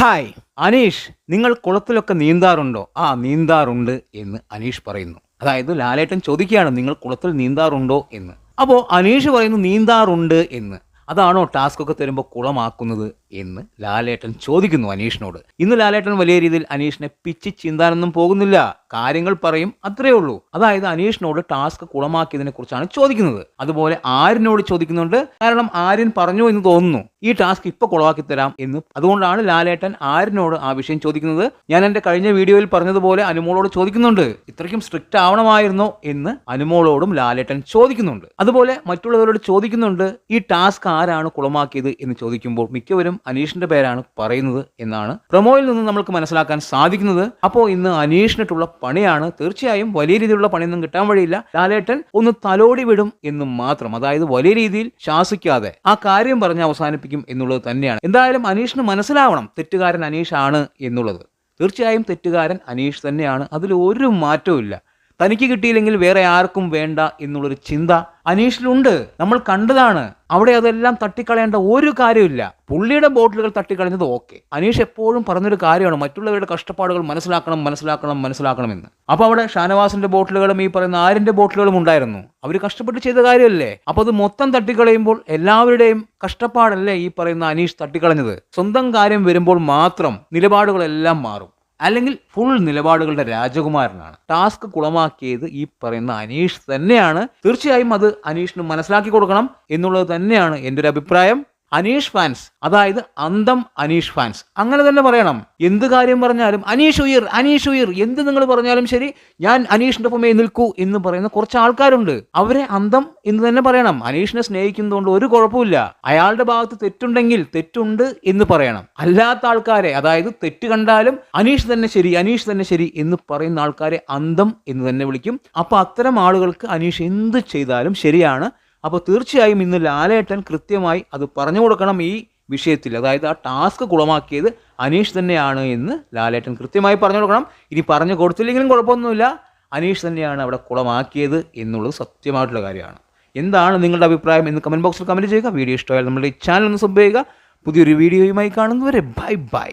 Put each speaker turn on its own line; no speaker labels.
Hi. Aneesh നിങ്ങൾ കുളത്തിലൊക്കെ നീന്താറുണ്ടോ? ആ നീന്താറുണ്ട് എന്ന് അനീഷ് പറയുന്നു. അതായത് ലാലേട്ടൻ ചോദിക്കുകയാണ് നിങ്ങൾ കുളത്തിൽ നീന്താറുണ്ടോ? എന്ന്. അപ്പോൾ അനീഷ് പറയുന്നു നീന്താറുണ്ട് എന്ന്. അതാണോ ടാസ്ക് ഒക്കെ തരുമ്പോൾ കുളമാക്കുന്നത് എന്ന് ലാലേട്ടൻ ചോദിക്കുന്നു അനീഷിനോട്. ഇന്ന് ലാലേട്ടൻ വലിയ രീതിയിൽ അനീഷിനെ പിച്ച് ചിന്താനൊന്നും പോകുന്നില്ല. കാര്യങ്ങൾ പറയും അത്രേ ഉള്ളൂ. അതായത് അനീഷിനോട് ടാസ്ക് കുളമാക്കിയതിനെ കുറിച്ചാണ് ചോദിക്കുന്നത്. അതുപോലെ ആര്യനോട് ചോദിക്കുന്നുണ്ട് കാരണം ആര്യൻ പറഞ്ഞു എന്ന് തോന്നുന്നു. ഈ ടാസ്ക് ഇപ്പൊ കുളമാക്കി തരാം എന്ന്. അതുകൊണ്ടാണ് ലാലേട്ടൻ ആര്യനോട് ആ വിഷയം ചോദിക്കുന്നത്. ഞാൻ എന്റെ കഴിഞ്ഞ വീഡിയോയിൽ പറഞ്ഞതുപോലെ അനുമോളോട് ചോദിക്കുന്നുണ്ട് ഇത്രയ്ക്കും സ്ട്രിക്റ്റ് ആവണമായിരുന്നോ? എന്ന് അനുമോളോടും ലാലേട്ടൻ ചോദിക്കുന്നുണ്ട്. അതുപോലെ മറ്റുള്ളവരോട് ചോദിക്കുന്നുണ്ട് ഈ ടാസ്ക് ആരാണ് കുളമാക്കിയത്? എന്ന് ചോദിക്കുമ്പോൾ മിക്കവരും അനീഷിന്റെ പേരാണ് പറയുന്നത് എന്നാണ് പ്രൊമോയിൽ നിന്ന് നമുക്ക് മനസ്സിലാക്കാൻ സാധിക്കുന്നത്. അപ്പോൾ ഇന്ന് അനീഷിനിട്ടുള്ള പണിയാണ് തീർച്ചയായും വലിയ രീതിയിലുള്ള പണിയൊന്നും കിട്ടാൻ വഴിയില്ല. ലാലേട്ടൻ ഒന്ന് തലോടി വിടും എന്ന് മാത്രം. അതായത് വലിയ രീതിയിൽ ശാസിക്കാതെ ആ കാര്യം പറഞ്ഞ് അവസാനിപ്പിക്കും എന്നുള്ളത് തന്നെയാണ്. എന്തായാലും അനീഷിന് മനസ്സിലാവണം തെറ്റുകാരൻ അനീഷാണ് എന്നുള്ളത്. തീർച്ചയായും തെറ്റുകാരൻ അനീഷ് തന്നെയാണ്. അതിൽ ഒരു മാറ്റവും തനിക്ക് കിട്ടിയില്ലെങ്കിൽ വേറെ ആർക്കും വേണ്ട എന്നുള്ളൊരു ചിന്ത അനീഷിലുണ്ട്. നമ്മൾ കണ്ടതാണ്. അവിടെ അതെല്ലാം തട്ടിക്കളയേണ്ട ഒരു കാര്യമില്ല പുള്ളിയുടെ ബോട്ടിലുകൾ തട്ടിക്കളഞ്ഞത് ഓക്കെ. അനീഷ് എപ്പോഴും പറഞ്ഞൊരു കാര്യമാണ്. മറ്റുള്ളവരുടെ കഷ്ടപ്പാടുകൾ മനസ്സിലാക്കണം മനസ്സിലാക്കണം മനസ്സിലാക്കണം എന്ന്. അപ്പോൾ അവിടെ ഷാനവാസിന്റെ ബോട്ടിലുകളും ഈ പറയുന്ന ആരിന്റെ ബോട്ടിലുകളും ഉണ്ടായിരുന്നു. അവർ കഷ്ടപ്പെട്ട് ചെയ്ത കാര്യമല്ലേ? അപ്പോൾ അത് മൊത്തം തട്ടിക്കളയുമ്പോൾ എല്ലാവരുടെയും കഷ്ടപ്പാടല്ലേ ഈ പറയുന്ന അനീഷ് തട്ടിക്കളഞ്ഞത്? സ്വന്തം കാര്യം വരുമ്പോൾ മാത്രം നിലപാടുകളെല്ലാം മാറും. അല്ലെങ്കിൽ ഫുൾ നിലപാടുകളുടെ രാജകുമാരനാണ്. ടാസ്ക് കുളമാക്കിയത് ഈ പറയുന്ന അനീഷ് തന്നെയാണ്. തീർച്ചയായും അത് അനീഷിന് മനസ്സിലാക്കി കൊടുക്കണം എന്നുള്ളത് തന്നെയാണ് എന്റെ ഒരു അഭിപ്രായം. അനീഷ് ഫാൻസ്. അതായത് അന്തം അനീഷ് ഫാൻസ്. അങ്ങനെ തന്നെ പറയണം. എന്ത് കാര്യം പറഞ്ഞാലും അനീഷ് ഉയർ അനീഷ് ഉയർ. എന്ത് നിങ്ങൾ പറഞ്ഞാലും ശരി ഞാൻ അനീഷിന്റെ ഒപ്പമേ നിൽക്കൂ എന്ന് പറയുന്ന കുറച്ച് ആൾക്കാരുണ്ട്. അവരെ അന്തം എന്ന് തന്നെ പറയണം. അനീഷിനെ സ്നേഹിക്കുന്നതുകൊണ്ട് ഒരു കുഴപ്പമില്ല അയാളുടെ ഭാഗത്ത് തെറ്റുണ്ടെങ്കിൽ തെറ്റുണ്ട് എന്ന് പറയണം. അല്ലാത്ത ആൾക്കാരെ അതായത് തെറ്റ് കണ്ടാലും അനീഷ് തന്നെ ശരി അനീഷ് തന്നെ ശരി എന്ന് പറയുന്ന ആൾക്കാരെ അന്തം എന്ന് തന്നെ വിളിക്കും. അപ്പൊ അത്തരം ആളുകൾക്ക് അനീഷ് എന്ത് ചെയ്താലും ശരിയാണ്. അപ്പോൾ തീർച്ചയായും ഇന്ന് ലാലേട്ടൻ കൃത്യമായി അത് പറഞ്ഞു കൊടുക്കണം ഈ വിഷയത്തിൽ. അതായത് ആ ടാസ്ക് കുളമാക്കിയത് അനീഷ് തന്നെയാണ് എന്ന് ലാലേട്ടൻ കൃത്യമായി പറഞ്ഞു കൊടുക്കണം. ഇനി പറഞ്ഞു കൊടുത്തില്ലെങ്കിലും കുഴപ്പമൊന്നുമില്ല. അനീഷ് തന്നെയാണ് അവിടെ കുളമാക്കിയത് എന്നുള്ളത് സത്യമായിട്ടുള്ള കാര്യമാണ്. എന്താണ് നിങ്ങളുടെ അഭിപ്രായം എന്ന് കമന്റ് ബോക്സിൽ കമന്റ് ചെയ്യുക. വീഡിയോ ഇഷ്ടമായാൽ നമ്മുടെ ഈ ചാനൽ ഒന്ന് സബ് ചെയ്യുക. പുതിയൊരു വീഡിയോയുമായി കാണുന്നവരെ ബൈ ബൈ.